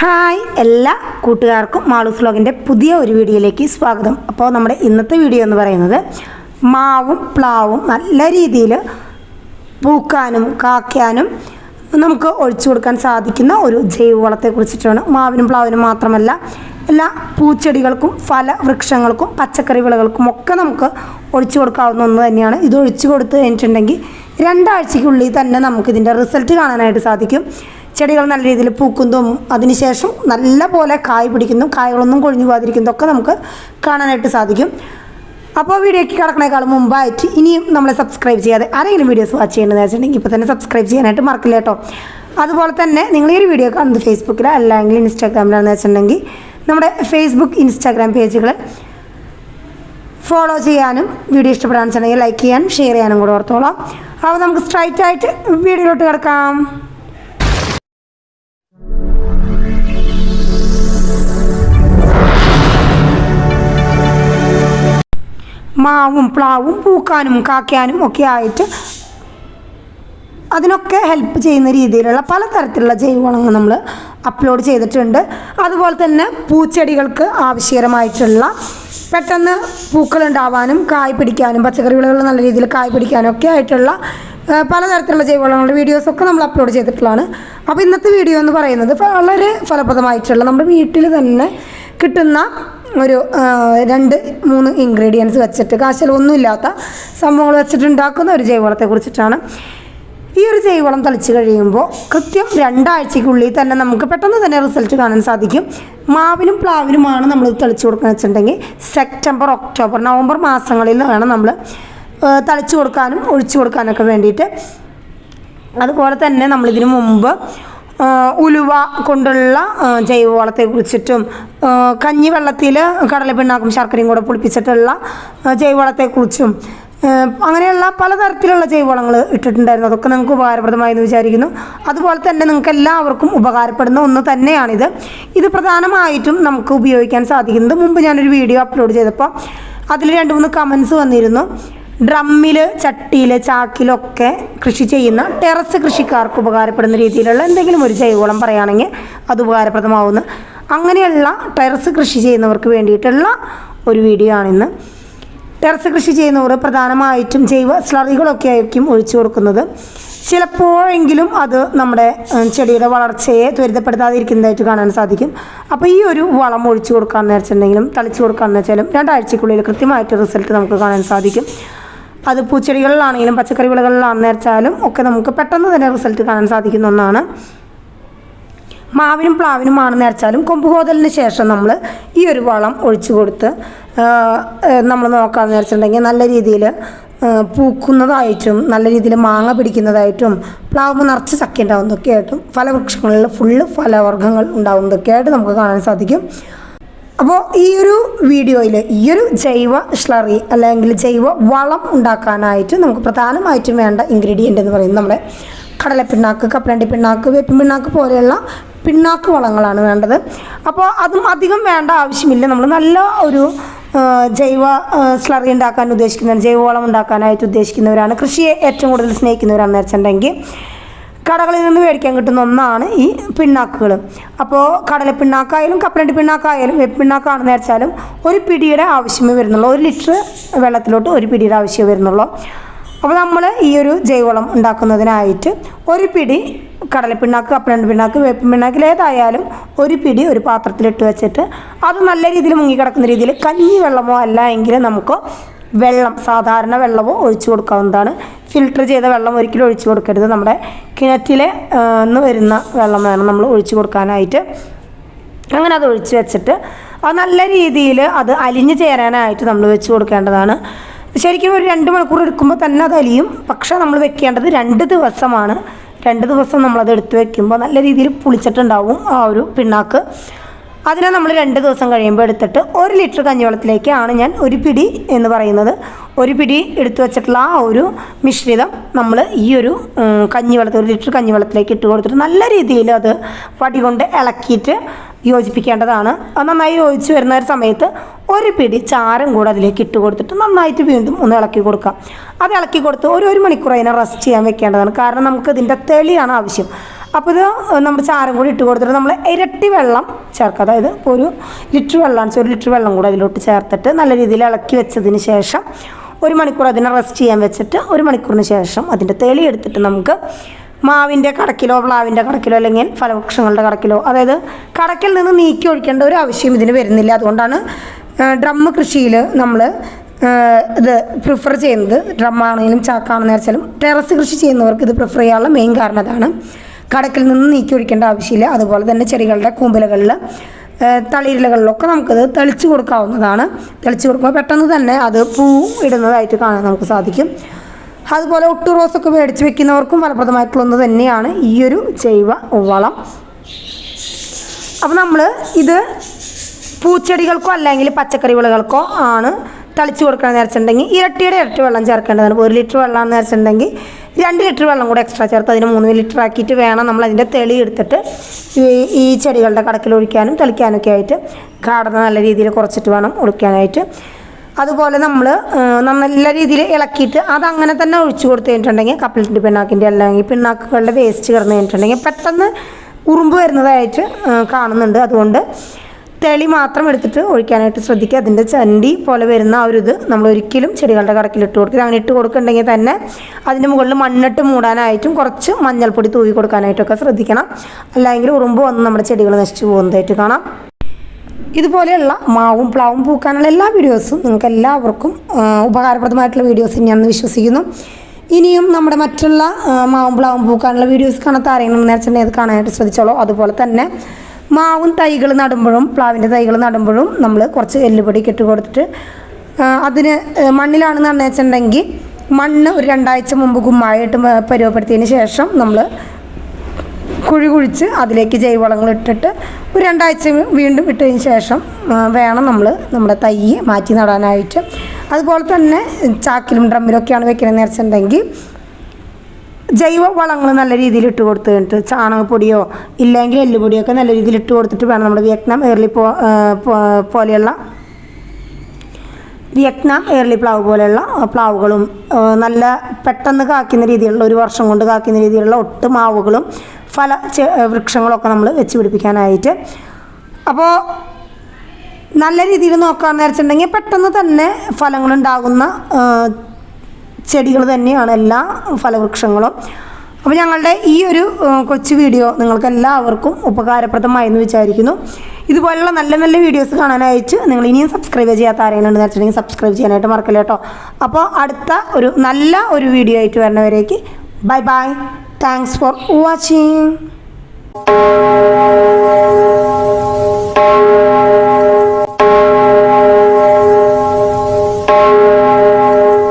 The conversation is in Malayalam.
ഹായ് എല്ലാ കൂട്ടുകാർക്കും മാളൂസ് വ്ലോഗിന്റെ പുതിയ ഒരു വീഡിയോയിലേക്ക് സ്വാഗതം. അപ്പോൾ നമ്മുടെ ഇന്നത്തെ വീഡിയോ എന്ന് പറയുന്നത് മാവും പ്ലാവും നല്ല രീതിയിൽ പൂക്കാനും കാക്കാനും നമുക്ക് ഒഴിച്ചു കൊടുക്കാൻ സാധിക്കുന്ന ഒരു ജൈവവളത്തെ കുറിച്ചിട്ടാണ്. മാവിനും പ്ലാവിനും മാത്രമല്ല എല്ലാ പൂച്ചെടികൾക്കും ഫല വൃക്ഷങ്ങൾക്കും പച്ചക്കറി വിളകൾക്കും ഒക്കെ നമുക്ക് ഒഴിച്ചു കൊടുക്കാവുന്ന ഒന്ന് തന്നെയാണ്. ഇത് ഒഴിച്ചു കൊടുത്ത് കഴിഞ്ഞിട്ടുണ്ടെങ്കിൽ രണ്ടാഴ്ചയ്ക്കുള്ളിൽ തന്നെ നമുക്കിതിന്റെ റിസൾട്ട് കാണാനായിട്ട് സാധിക്കും. ചെടികൾ നല്ല രീതിയിൽ പൂക്കുന്നതും അതിനുശേഷം നല്ല പോലെ കായ് പിടിക്കുന്നതും കായകളൊന്നും കൊഴിഞ്ഞു പോകാതിരിക്കുന്നതൊക്കെ നമുക്ക് കാണാനായിട്ട് സാധിക്കും. അപ്പോൾ വീഡിയോയ്ക്ക് കിടക്കണേക്കാളും മുമ്പായിട്ട് ഇനിയും നമ്മളെ സബ്സ്ക്രൈബ് ചെയ്യാതെ ആരെങ്കിലും വീഡിയോസ് വാച്ച് ചെയ്യേണ്ടതെന്ന് വെച്ചിട്ടുണ്ടെങ്കിൽ ഇപ്പോൾ തന്നെ സബ്സ്ക്രൈബ് ചെയ്യാനായിട്ട് മറക്കില്ല കേട്ടോ. അതുപോലെ തന്നെ നിങ്ങൾ ഈ ഒരു വീഡിയോ കാണുന്നത് ഫേസ്ബുക്കിലോ അല്ലെങ്കിൽ ഇൻസ്റ്റാഗ്രാമിലാണെന്ന് വെച്ചിട്ടുണ്ടെങ്കിൽ നമ്മുടെ ഫേസ്ബുക്ക് ഇൻസ്റ്റാഗ്രാം പേജുകൾ ഫോളോ ചെയ്യാനും വീഡിയോ ഇഷ്ടപ്പെടാൻ വെച്ചിട്ടുണ്ടെങ്കിൽ ലൈക്ക് ചെയ്യാനും ഷെയർ ചെയ്യാനും കൂടെ ഓർത്തോളാം. അപ്പോൾ നമുക്ക് സ്ട്രൈറ്റ് ആയിട്ട് വീഡിയോയിലോട്ട് കിടക്കാം. മാവും പ്ലാവും പൂക്കാനും കാക്കാനും ഒക്കെ ആയിട്ട് അതിനൊക്കെ ഹെൽപ്പ് ചെയ്യുന്ന രീതിയിലുള്ള പല തരത്തിലുള്ള ജൈവവളങ്ങൾ നമ്മൾ അപ്ലോഡ് ചെയ്തിട്ടുണ്ട്. അതുപോലെ തന്നെ പൂച്ചെടികൾക്ക് ആവശ്യകരമായിട്ടുള്ള പെട്ടെന്ന് പൂക്കൾ ഉണ്ടാവാനും കായ് പിടിക്കാനും പച്ചക്കറി വിളകൾ നല്ല രീതിയിൽ കായ് പിടിക്കാനും ഒക്കെ ആയിട്ടുള്ള പലതരത്തിലുള്ള ജൈവവളങ്ങളുടെ വീഡിയോസൊക്കെ നമ്മൾ അപ്ലോഡ് ചെയ്തിട്ടുള്ളതാണ്. അപ്പോൾ ഇന്നത്തെ വീഡിയോ എന്ന് പറയുന്നത് വളരെ ഫലപ്രദമായിട്ടുള്ള നമ്മുടെ വീട്ടിൽ തന്നെ കിട്ടുന്ന ഒരു രണ്ട് മൂന്ന് ഇൻഗ്രീഡിയൻസ് വെച്ചിട്ട് കാശലൊന്നുമില്ലാത്ത സംഭവങ്ങൾ വെച്ചിട്ടുണ്ടാക്കുന്ന ഒരു ജൈവവളത്തെ കുറിച്ചിട്ടാണ്. ഈ ഒരു ജൈവവളം തളിച്ച് കഴിയുമ്പോൾ കൃത്യം രണ്ടാഴ്ചക്കുള്ളിൽ തന്നെ നമുക്ക് പെട്ടെന്ന് തന്നെ റിസൾട്ട് കാണാൻ സാധിക്കും. മാവിനും പ്ലാവിനുമാണ് നമ്മൾ തളിച്ചു കൊടുക്കുക വെച്ചിട്ടുണ്ടെങ്കിൽ സെപ്റ്റംബർ ഒക്ടോബർ നവംബർ മാസങ്ങളിൽ വേണം നമ്മൾ തളിച്ചു കൊടുക്കാനും ഒഴിച്ചു കൊടുക്കാനൊക്കെ വേണ്ടിയിട്ട്. അതുപോലെ തന്നെ നമ്മളിതിനു മുമ്പ് ഉലുവ കൊണ്ടുള്ള ജൈവവളത്തെ കുറിച്ചിട്ടും കഞ്ഞിവെള്ളത്തിൽ കടലപ്പിണ്ണാക്കും ശർക്കരയും കൂടെ പുളിപ്പിച്ചിട്ടുള്ള ജൈവവളത്തെക്കുറിച്ചും അങ്ങനെയുള്ള പലതരത്തിലുള്ള ജൈവവളങ്ങൾ ഇട്ടിട്ടുണ്ടായിരുന്നു. അതൊക്കെ നിങ്ങൾക്ക് ഉപകാരപ്രദമായി എന്ന് വിചാരിക്കുന്നു. അതുപോലെ തന്നെ നിങ്ങൾക്ക് എല്ലാവർക്കും ഉപകാരപ്പെടുന്ന ഒന്ന് തന്നെയാണിത്. ഇത് പ്രധാനമായിട്ടും നമുക്ക് ഉപയോഗിക്കാൻ സാധിക്കുന്നത്. മുമ്പ് ഞാനൊരു വീഡിയോ അപ്ലോഡ് ചെയ്തപ്പോൾ അതിൽ രണ്ട് മൂന്ന് കമൻസ് വന്നിരുന്നു. ഡ്രമ്മിൽ ചട്ടിയിൽ ചാക്കിലൊക്കെ കൃഷി ചെയ്യുന്ന ടെറസ് കൃഷിക്കാർക്ക് ഉപകാരപ്പെടുന്ന രീതിയിലുള്ള എന്തെങ്കിലും ഒരു ജൈവവളം പറയുകയാണെങ്കിൽ അത് ഉപകാരപ്രദമാവുന്നു. അങ്ങനെയുള്ള ടെറസ് കൃഷി ചെയ്യുന്നവർക്ക് വേണ്ടിയിട്ടുള്ള ഒരു വീഡിയോ ആണിന്ന്. ടെറസ് കൃഷി ചെയ്യുന്നവർ പ്രധാനമായിട്ടും ജൈവ സ്ലറികളൊക്കെ ആയിരിക്കും ഒഴിച്ചു കൊടുക്കുന്നത്. ചിലപ്പോഴെങ്കിലും അത് നമ്മുടെ ചെടിയുടെ വളർച്ചയെ ത്വരിതപ്പെടുത്താതിരിക്കുന്നതായിട്ട് കാണാൻ സാധിക്കും. അപ്പോൾ ഈ ഒരു വളം ഒഴിച്ചു കൊടുക്കാമെന്ന് വെച്ചിട്ടുണ്ടെങ്കിലും തളിച്ചു കൊടുക്കാമെന്ന് വെച്ചാലും രണ്ടാഴ്ചക്കുള്ളിൽ കൃത്യമായിട്ട് റിസൾട്ട് നമുക്ക് കാണാൻ സാധിക്കും. അത് പൂച്ചെടികളിലാണെങ്കിലും പച്ചക്കറി വിളകളിലാണെന്ന് വെച്ചാലും ഒക്കെ നമുക്ക് പെട്ടെന്ന് തന്നെ റിസൾട്ട് കാണാൻ സാധിക്കുന്ന ഒന്നാണ്. മാവിനും പ്ലാവിനുമാണെന്ന് വെച്ചാലും കൊമ്പുകോതലിന് ശേഷം നമ്മൾ ഈ ഒരു വളം ഒഴിച്ചു കൊടുത്ത് നമ്മൾ നോക്കാമെന്ന് വെച്ചിട്ടുണ്ടെങ്കിൽ നല്ല രീതിയിൽ പൂക്കുന്നതായിട്ടും നല്ല രീതിയിൽ മാങ്ങ പിടിക്കുന്നതായിട്ടും പ്ലാവ് നിറച്ച് ചക്ക ഉണ്ടാവുന്നതൊക്കെ ആയിട്ടും ഫലവൃക്ഷങ്ങളിൽ ഫുള്ള് ഫലവർഗങ്ങൾ ഉണ്ടാവുന്നതൊക്കെ ആയിട്ട് നമുക്ക് കാണാൻ സാധിക്കും. അപ്പോൾ ഈ ഒരു വീഡിയോയിൽ ഈ ഒരു ജൈവ സ്ലറി അല്ലെങ്കിൽ ജൈവ വളം ഉണ്ടാക്കാനായിട്ട് നമുക്ക് പ്രധാനമായിട്ടും വേണ്ട ഇൻഗ്രീഡിയന്റ് എന്ന് പറയുന്നത് നമ്മുടെ കടല പിണ്ണാക്ക് കപ്പലണ്ടി പിണ്ണാക്ക് വേപ്പിൻ പിണ്ണാക്ക് പോലെയുള്ള പിണ്ണാക്ക് വളങ്ങളാണ് വേണ്ടത്. അപ്പോൾ അതും അധികം വേണ്ട ആവശ്യമില്ല. നമ്മൾ നല്ല ഒരു ജൈവ സ്ലറി ഉണ്ടാക്കാൻ ഉദ്ദേശിക്കുന്ന ജൈവവളം ഉണ്ടാക്കാനായിട്ട് ഉദ്ദേശിക്കുന്നവരാണ്. കൃഷിയെ ഏറ്റവും കൂടുതൽ സ്നേഹിക്കുന്നവരാണെന്ന് വെച്ചിട്ടുണ്ടെങ്കിൽ കടകളിൽ നിന്ന് മേടിക്കാൻ കിട്ടുന്ന ഒന്നാണ് ഈ പിണ്ണാക്കുകൾ. അപ്പോൾ കടല പിണ്ണാക്കായാലും കപ്പലണ്ടി പിണ്ണാക്കായാലും വെപ്പിണ്ണാക്കാണെന്ന് വെച്ചാലും ഒരു പിടിയുടെ ആവശ്യമേ വരുന്നുള്ളൂ. ഒരു ലിറ്റർ വെള്ളത്തിലോട്ട് ഒരു പിടിയുടെ ആവശ്യമേ വരുന്നുള്ളൂ. അപ്പോൾ നമ്മൾ ഈ ഒരു ജൈവളം ഉണ്ടാക്കുന്നതിനായിട്ട് ഒരു പിടി കടലപ്പിണ്ണാക്ക് കപ്പലണ്ടി പിണ്ണാക്ക് വേപ്പിൻ പിണ്ണാക്കിൽ ഏതായാലും ഒരു പിടി ഒരു പാത്രത്തിലിട്ട് വെച്ചിട്ട് അത് നല്ല രീതിയിൽ മുങ്ങിക്കിടക്കുന്ന രീതിയിൽ കഞ്ഞി വെള്ളമോ അല്ല എങ്കിൽ നമുക്ക് വെള്ളം സാധാരണ വെള്ളവും ഒഴിച്ചു കൊടുക്കാവുന്നതാണ്. ഫിൽട്ടർ ചെയ്ത വെള്ളം ഒരിക്കലും ഒഴിച്ചു കൊടുക്കരുത്. നമ്മുടെ കിണറ്റിലെ നിന്ന് വരുന്ന വെള്ളം വേണം നമ്മൾ ഒഴിച്ചു കൊടുക്കാനായിട്ട്. അങ്ങനെ അത് ഒഴിച്ചു വെച്ചിട്ട് അത് നല്ല രീതിയിൽ അത് അലിഞ്ഞു ചേരാനായിട്ട് നമ്മൾ വെച്ച് കൊടുക്കേണ്ടതാണ്. ശരിക്കും ഒരു രണ്ട് മണിക്കൂർ എടുക്കുമ്പോൾ തന്നെ അത് അലിയും. പക്ഷേ നമ്മൾ വെക്കേണ്ടത് രണ്ട് ദിവസമാണ്. രണ്ട് ദിവസം നമ്മളത് എടുത്ത് വെക്കുമ്പോൾ നല്ല രീതിയിൽ പുളിച്ചിട്ടുണ്ടാവും ആ ഒരു പിണ്ണാക്ക്. അതിനെ നമ്മൾ രണ്ട് ദിവസം കഴിയുമ്പോൾ എടുത്തിട്ട് ഒരു ലിറ്റർ കഞ്ഞിവെള്ളത്തിലേക്കാണ് ഞാൻ ഒരു പിടി എന്ന് പറയുന്നത്. ഒരു പിടി എടുത്തു വെച്ചിട്ടുള്ള ആ ഒരു മിശ്രിതം നമ്മൾ ഈ ഒരു കഞ്ഞിവെള്ളത്തിൽ ഒരു ലിറ്റർ കഞ്ഞിവെള്ളത്തിലേക്ക് ഇട്ട് കൊടുത്തിട്ട് നല്ല രീതിയിൽ അത് വടി കൊണ്ട് ഇളക്കിയിട്ട് യോജിപ്പിക്കേണ്ടതാണ്. അത് നന്നായി യോജിച്ച് വരുന്ന ഒരു സമയത്ത് ഒരു പിടി ചാരം കൂടെ അതിലേക്ക് ഇട്ട് കൊടുത്തിട്ട് നന്നായിട്ട് വീണ്ടും ഒന്ന് ഇളക്കി കൊടുക്കാം അത് ഇളക്കി കൊടുത്ത് ഒരു ഒരു മണിക്കൂർ അതിനെ റെസ്റ്റ് ചെയ്യാൻ വെക്കേണ്ടതാണ്. കാരണം നമുക്ക് ഇതിന്റെ തെളിയാണ് ആവശ്യം. അപ്പോൾ ഇത് നമ്മുടെ ചാരം കൂടി ഇട്ട് കൊടുത്തിട്ട് നമ്മൾ ഇരട്ടി വെള്ളം ചേർക്കുക. അതായത് ഇപ്പോൾ ഒരു ലിറ്റർ വെള്ളമാണ് ഒരു ലിറ്റർ വെള്ളം കൂടെ അതിലോട്ട് ചേർത്തിട്ട് നല്ല രീതിയിൽ ഇളക്കി വെച്ചതിന് ശേഷം ഒരു മണിക്കൂർ അതിനെ റെസ്റ്റ് ചെയ്യാൻ വെച്ചിട്ട് ഒരു മണിക്കൂറിന് ശേഷം അതിന്റെ തെളി എടുത്തിട്ട് നമുക്ക് മാവിന്റെ കടക്കിലോ പ്ലാവിന്റെ കടക്കിലോ അല്ലെങ്കിൽ ഫലവൃക്ഷങ്ങളുടെ കടക്കിലോ അതായത് കടക്കിൽ നിന്ന് നീക്കി ഒഴിക്കേണ്ട ഒരു ആവശ്യം ഇതിന് വരുന്നില്ല. അതുകൊണ്ടാണ് ഡ്രമ്മ് കൃഷിയിൽ നമ്മൾ ഇത് പ്രിഫർ ചെയ്യുന്നത്. ഡ്രമ്മാണെങ്കിലും ചാക്കാണെന്ന് വെച്ചാലും ടെറസ് കൃഷി ചെയ്യുന്നവർക്ക് ഇത് പ്രിഫർ ചെയ്യാനുള്ള മെയിൻ കാരണം അതാണ്. കടക്കിൽ നിന്ന് നീക്കി ഒഴിക്കേണ്ട ആവശ്യമില്ല. അതുപോലെ തന്നെ ചെടികളുടെ കൂമ്പലുകളിൽ തളിരിലകളിലൊക്കെ നമുക്കത് തെളിച്ച് കൊടുക്കാവുന്നതാണ്. തെളിച്ച് കൊടുക്കുമ്പോൾ പെട്ടെന്ന് തന്നെ അത് പൂ ഇടുന്നതായിട്ട് കാണാൻ നമുക്ക് സാധിക്കും. അതുപോലെ ഒട്ടു റോസൊക്കെ മേടിച്ച് വെക്കുന്നവർക്കും ഫലപ്രദമായിട്ടുള്ള ഒന്ന് തന്നെയാണ് ഈ ഒരു ജൈവ വളം. അപ്പോൾ നമ്മൾ ഇത് പൂച്ചെടികൾക്കോ അല്ലെങ്കിൽ പച്ചക്കറി വിളകൾക്കോ ആണ് തളിച്ചു കൊടുക്കണമെന്ന് വെച്ചിട്ടുണ്ടെങ്കിൽ ഇരട്ടിയുടെ ഇരട്ടി വെള്ളം ചേർക്കേണ്ടതാണ്. ഒരു ലിറ്റർ വെള്ളമാണെന്ന് വെച്ചിട്ടുണ്ടെങ്കിൽ രണ്ട് ലിറ്റർ വെള്ളം കൂടെ എക്സ്ട്രാ ചേർത്ത് അതിന് മൂന്ന് ലിറ്റർ ആക്കിയിട്ട് വേണം നമ്മൾ അതിന്റെ തെളി എടുത്തിട്ട് ഈ ചെടികളുടെ കടക്കിൽ ഒഴിക്കാനും തെളിക്കാനൊക്കെ ആയിട്ട് കാടന നല്ല രീതിയിൽ കുറച്ചിട്ട് വേണം ഒഴിക്കാനായിട്ട് അതുപോലെ നമ്മൾ നല്ല രീതിയിൽ ഇളക്കിയിട്ട് അതങ്ങനെ തന്നെ ഒഴിച്ചു കൊടുത്തു കഴിഞ്ഞിട്ടുണ്ടെങ്കിൽ കപ്പലിന്റെ പിണ്ണാക്കിന്റെ അല്ലെങ്കിൽ പിണ്ണാക്കുകളുടെ വേസ്റ്റ് കിടന്നു കഴിഞ്ഞിട്ടുണ്ടെങ്കിൽ പെട്ടെന്ന് ഉറുമ്പ് വരുന്നതായിട്ട് കാണുന്നുണ്ട്. അതുകൊണ്ട് തെളി മാത്രം എടുത്തിട്ട് ഒഴിക്കാനായിട്ട് ശ്രദ്ധിക്കുക. അതിന്റെ ചണ്ടി പോലെ വരുന്ന ആ ഒരു ഇത് നമ്മൾ ഒരിക്കലും ചെടികളുടെ കടക്കിൽ ഇട്ട് കൊടുക്കുക അങ്ങനെ ഇട്ട് കൊടുക്കുന്നുണ്ടെങ്കിൽ തന്നെ അതിന്റെ മുകളിൽ മണ്ണിട്ട് മൂടാനായിട്ടും കുറച്ച് മഞ്ഞൾപ്പൊടി തൂവി കൊടുക്കാനായിട്ടൊക്കെ ശ്രദ്ധിക്കണം. അല്ലെങ്കിൽ ഉറുമ്പ് വന്ന് നമ്മുടെ ചെടികൾ നശിച്ചു പോകുന്നതായിട്ട് കാണാം. ഇതുപോലെയുള്ള മാവും പ്ലാവും പൂക്കാനുള്ള എല്ലാ വീഡിയോസും നിങ്ങൾക്ക് എല്ലാവർക്കും ഉപകാരപ്രദമായിട്ടുള്ള വീഡിയോസ് തന്നെയാണെന്ന് വിശ്വസിക്കുന്നു. ഇനിയും നമ്മുടെ മറ്റുള്ള മാവും പ്ലാവും പൂക്കാനുള്ള വീഡിയോസ് കാണാത്ത ആരെങ്കിലും നേരത്തെ അത് കാണാനായിട്ട് ശ്രദ്ധിച്ചോളൂ. അതുപോലെ തന്നെ മാവും തൈകൾ നടുമ്പോഴും പ്ലാവിന്റെ തൈകൾ നടുമ്പോഴും നമ്മൾ കുറച്ച് എല്ലുപൊടി കെട്ടി കൊടുത്തിട്ട് അതിന് മണ്ണിലാണ് വെച്ചിട്ടുണ്ടെങ്കിൽ മണ്ണ് ഒരു രണ്ടാഴ്ച മുമ്പ് കുമ്മായിട്ട് പരുവപ്പെടുത്തിയതിന് ശേഷം നമ്മൾ കുഴി കുഴിച്ച് അതിലേക്ക് ജൈവവളങ്ങൾ ഇട്ടിട്ട് ഒരു രണ്ടാഴ്ച വീണ്ടും ഇട്ടതിന് ശേഷം വേണം നമ്മൾ നമ്മുടെ തൈ മാറ്റി നടാനായിട്ട്. അതുപോലെ തന്നെ ചാക്കിലും ഡ്രമ്മിലൊക്കെയാണ് വെക്കണമെന്ന് വെച്ചിട്ടുണ്ടെങ്കിൽ ജൈവ വളങ്ങൾ നല്ല രീതിയിൽ ഇട്ട് കൊടുത്ത് കഴിഞ്ഞിട്ട് ചാണകപ്പൊടിയോ ഇല്ലെങ്കിൽ എല്ലുപൊടിയോ ഒക്കെ നല്ല രീതിയിൽ ഇട്ട് കൊടുത്തിട്ട് വേണം നമ്മുടെ വിയറ്റ്നാം പോ- പോലെയുള്ള വിയറ്റ്നാം എയർലി പ്ലാവ് പോലെയുള്ള പ്ലാവുകളും നല്ല പെട്ടെന്ന് കാക്കുന്ന രീതിയിലുള്ള ഒരു വർഷം കൊണ്ട് കാക്കുന്ന രീതിയിലുള്ള ഒട്ട് മാവുകളും ഫല വൃക്ഷങ്ങളൊക്കെ നമ്മൾ വെച്ച് പിടിപ്പിക്കാനായിട്ട്. അപ്പോൾ നല്ല രീതിയിൽ നോക്കുകയാണെന്ന് വെച്ചിട്ടുണ്ടെങ്കിൽ പെട്ടെന്ന് തന്നെ ഫലങ്ങളുണ്ടാകുന്ന ചെടികൾ തന്നെയാണ് എല്ലാ ഫലവൃക്ഷങ്ങളും. അപ്പോൾ ഞങ്ങളുടെ ഈ ഒരു കൊച്ചു വീഡിയോ നിങ്ങൾക്ക് എല്ലാവർക്കും ഉപകാരപ്രദമായെന്ന് വിചാരിക്കുന്നു. ഇതുപോലുള്ള നല്ല നല്ല വീഡിയോസ് കാണാനായിട്ട് നിങ്ങൾ ഇനിയും സബ്സ്ക്രൈബ് ചെയ്യാത്ത ആരെങ്കിലും വെച്ചിട്ടുണ്ടെങ്കിൽ സബ്സ്ക്രൈബ് ചെയ്യാനായിട്ട് മറക്കില്ല കേട്ടോ. അപ്പോൾ അടുത്ത ഒരു നല്ല ഒരു വീഡിയോ ആയിട്ട് വരുന്നവരേക്ക് bye bye. Thanks for watching